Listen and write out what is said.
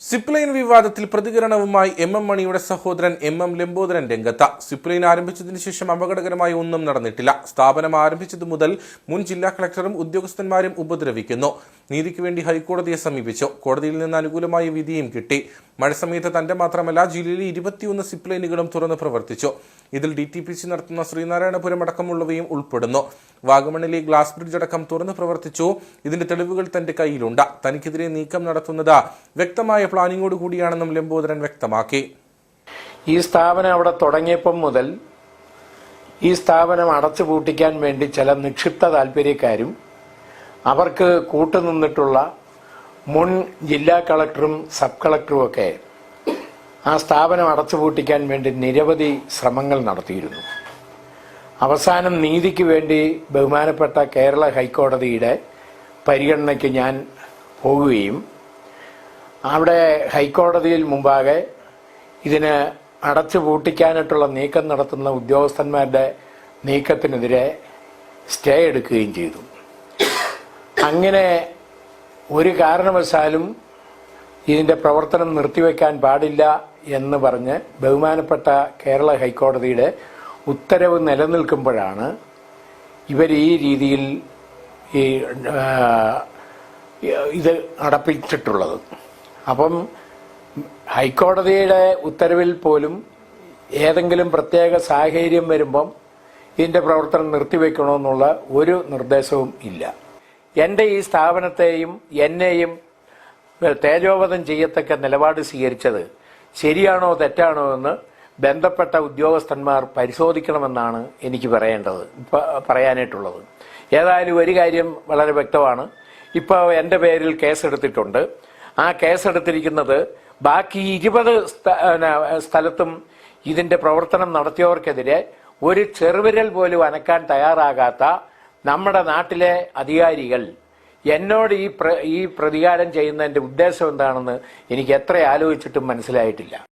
Zipline വിവാദത്തിൽ പ്രതികരണവുമായി M M മണിയുടെ സഹോദരൻ എം എം ലംബോദരൻ രംഗത്ത്. സിപ്ലൈൻ ആരംഭിച്ചതിനു ശേഷം അപകടകരമായി ഒന്നും നടന്നിട്ടില്ല. സ്ഥാപനം ആരംഭിച്ചതു മുതൽ മുൻ ജില്ലാ കളക്ടറും ഉദ്യോഗസ്ഥന്മാരും ഉപദ്രവിക്കുന്നു. നീതിക്ക് വേണ്ടി ഹൈക്കോടതിയെ സമീപിച്ചു. കോടതിയിൽ നിന്ന് അനുകൂലമായ വിധിയും കിട്ടി. മഴ സമയത്ത് തന്റെ മാത്രമല്ല ജില്ലയിലെ ഇരുപത്തിയൊന്ന് സിപ്ലൈനുകളും തുറന്ന് പ്രവർത്തിച്ചു. ഇതിൽ ഡി ടി പി സി നടത്തുന്ന ശ്രീനാരായണപുരം അടക്കമുള്ളവയും ഉൾപ്പെടുന്നു. വാഗമണിലെ ഗ്ലാസ് ബ്രിഡ്ജ് അടക്കം തുറന്ന് പ്രവർത്തിച്ചു. ഇതിന്റെ തെളിവുകൾ തന്റെ കയ്യിലുണ്ട്. തനിക്കെതിരെ നീക്കം നടത്തുന്നത് വ്യക്തമായ പ്ലാനിങ്ങോട് കൂടിയാണെന്നും ലംബോദരൻ വ്യക്തമാക്കി. ഈ സ്ഥാപനം അവിടെ തുടങ്ങിയപ്പം മുതൽ ഈ സ്ഥാപനം അടച്ചുപൂട്ടിക്കാൻ വേണ്ടി ചില നിക്ഷിപ്ത താല്പര്യക്കാരും അവർക്ക് കൂട്ടുനിന്നിട്ടുള്ള മുൻ ജില്ലാ കളക്ടറും സബ് കളക്ടറും ഒക്കെ ആ സ്ഥാപനം അടച്ചുപൂട്ടിക്കാൻ വേണ്ടി നിരവധി ശ്രമങ്ങൾ നടത്തിയിരുന്നു. അവസാനം നീതിക്ക് വേണ്ടി ബഹുമാനപ്പെട്ട കേരള ഹൈക്കോടതിയുടെ പരിഗണനയ്ക്ക് ഞാൻ പോകുകയും അവിടെ ഹൈക്കോടതിയിൽ മുമ്പാകെ ഇതിന് അടച്ചു പൂട്ടിക്കാനായിട്ടുള്ള നീക്കം നടത്തുന്ന ഉദ്യോഗസ്ഥന്മാരുടെ നീക്കത്തിനെതിരെ സ്റ്റേ എടുക്കുകയും ചെയ്തു. അങ്ങനെ ഒരു കാരണവശാലും ഇതിന്റെ പ്രവർത്തനം നിർത്തിവെക്കാൻ പാടില്ല എന്ന് പറഞ്ഞ് ബഹുമാനപ്പെട്ട കേരള ഹൈക്കോടതിയുടെ ഉത്തരവ് നിലനിൽക്കുമ്പോഴാണ് ഇവർ ഈ രീതിയിൽ ഈ ഇത് നടപ്പിച്ചിട്ടുള്ളത്. അപ്പം ഹൈക്കോടതിയുടെ ഉത്തരവിൽ പോലും ഏതെങ്കിലും പ്രത്യേക സാഹചര്യം വരുമ്പം ഇതിന്റെ പ്രവർത്തനം നിർത്തിവെക്കണമെന്നുള്ള ഒരു നിർദ്ദേശവും ഇല്ല. എന്റെ ഈ സ്ഥാപനത്തെയും എന്നെയും തേജോവധം ചെയ്യത്തക്ക നിലപാട് സ്വീകരിച്ചത് ശരിയാണോ തെറ്റാണോ എന്ന് ബന്ധപ്പെട്ട ഉദ്യോഗസ്ഥന്മാർ പരിശോധിക്കണമെന്നാണ് എനിക്ക് പറയേണ്ടത് പറയാനായിട്ടുള്ളത്. ഏതായാലും ഒരു കാര്യം വളരെ വ്യക്തമാണ്. ഇപ്പോൾ എന്റെ പേരിൽ കേസെടുത്തിട്ടുണ്ട്. ആ കേസെടുത്തിരിക്കുന്നത് ബാക്കി ഇരുപത് സ്ഥലത്തും ഇതിന്റെ പ്രവർത്തനം നടത്തിയവർക്കെതിരെ ഒരു ചെറുവിരൽ പോലും അനക്കാൻ തയ്യാറാകാത്ത നമ്മുടെ നാട്ടിലെ അധികാരികൾ എന്നോട് ഈ പ്ര ഈ പ്രതികാരം ചെയ്യുന്നതിന്റെ ഉദ്ദേശം എന്താണെന്ന് എനിക്ക് എത്ര ആലോചിച്ചിട്ടും മനസ്സിലായിട്ടില്ല.